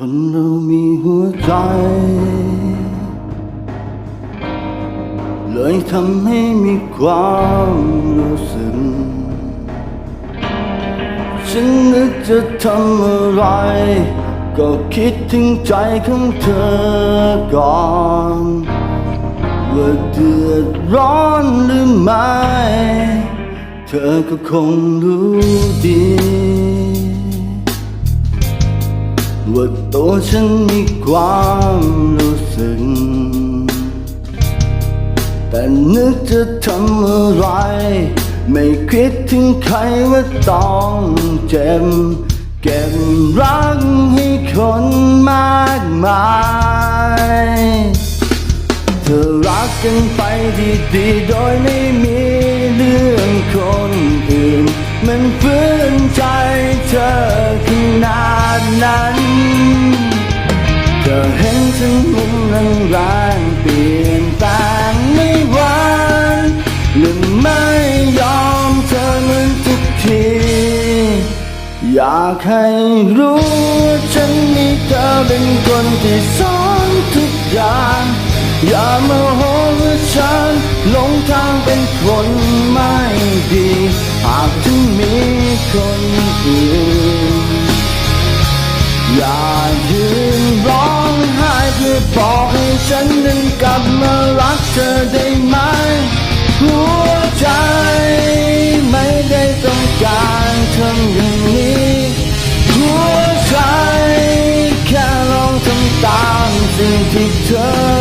คนเรามีหัวใจ เลยทำให้มีความรู้สึก ฉันนึกจะทำอะไร ก็คิดถึงใจของเธอก่อนว่าเดือดร้อนหรือไม่ เธอก็คงรู้ดี ว่าตัวฉันมีความรู้สึก แต่นึกจะทำอะไร ไม่คิดถึงใครว่าต้องเจ็บ เก็บรักให้คนมากมายเธอรักกันไปดีๆ โดยไม่มีเรื่องคน มุมรังรางเปลี่ยนแปลงไม่หวานหรือไม่ยอมเธอเหมือนทุกที อยากให้รู้ฉันมีเธอเป็นคนที่สอนทุกอย่าง อย่ามาโหว่าฉันหลงทางเป็นคนไม่ดี หากฉันมีคนอื่นอยายื บอกให้ฉันนั้นกลับมารักเธอได้ไหม หัวใจไม่ได้ต้องการทำอย่างนี้ หัวใจแค่ลองทำตามสิ่งที่เธอ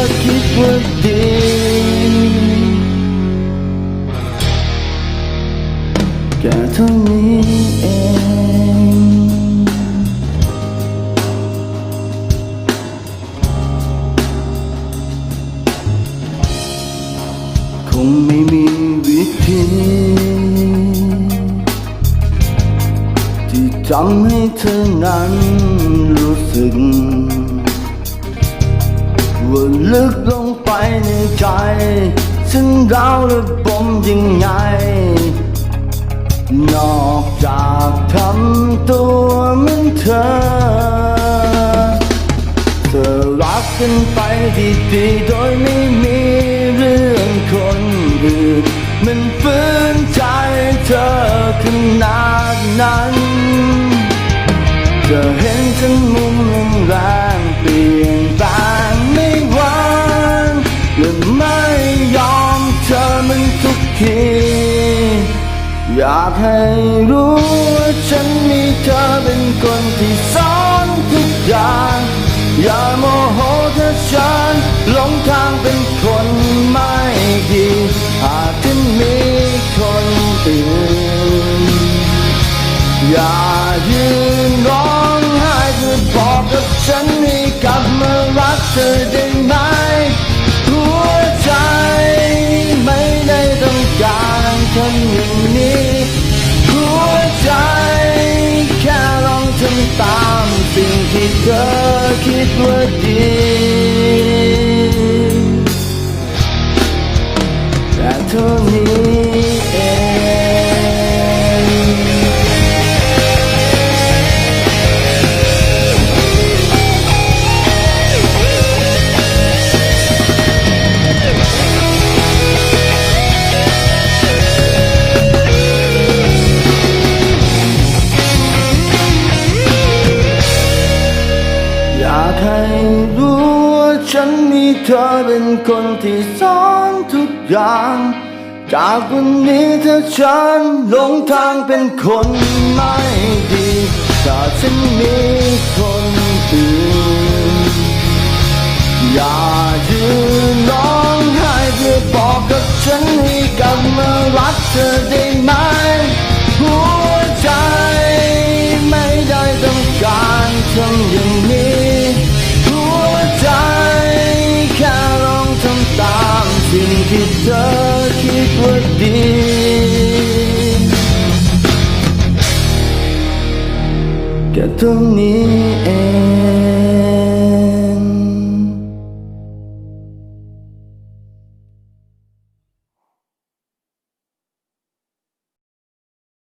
งไม่มีวิธี ที่ทำให้เธอนั้นรู้สึก ว่าลึกลงไปในใจฉันเราระบมยังไง นอกจากทำตัวเหมือนเธอ เธอรักกันไปดีๆโดยไม่มี มันฟื้นใจเธอขนาดนั้นจะเห็นฉันมุมแรงเปลี่ยนแปลงไม่หวานหรือไม่ยอมเธอมันทุกที อยากให้รู้ว่าฉันมีเธอเป็นคนที่สอนทุกอย่างอย่าโมโหถ้าฉันหลงทางเป็นคนไม่ดี คนอื่นอย่ายืนร้องไห้เพื่อบอกกับฉันให้กลับมารักเธอได้ไหมหัวใจไม่ได้ต้องการทำอย่างนี้หัวใจแค่ลองทำตามสิ่งที่เธอคิดว่าดีากให้รู้ว่าฉันมีเธอเป็นคนที่สอนทุกอย่าง จากวันนี้ถ้าฉันหลงทางเป็นคนไม่ดีถ้าฉันมีคนอื่นอย่ายืนร้องไห้เพื่อบอกกับฉันให้กลับมารักเธอได้ไหมหัวใจไม่ได้ต้องการทำอย่าง สิ่งที่เธอคิดว่าดีแค่เท่านี้เอง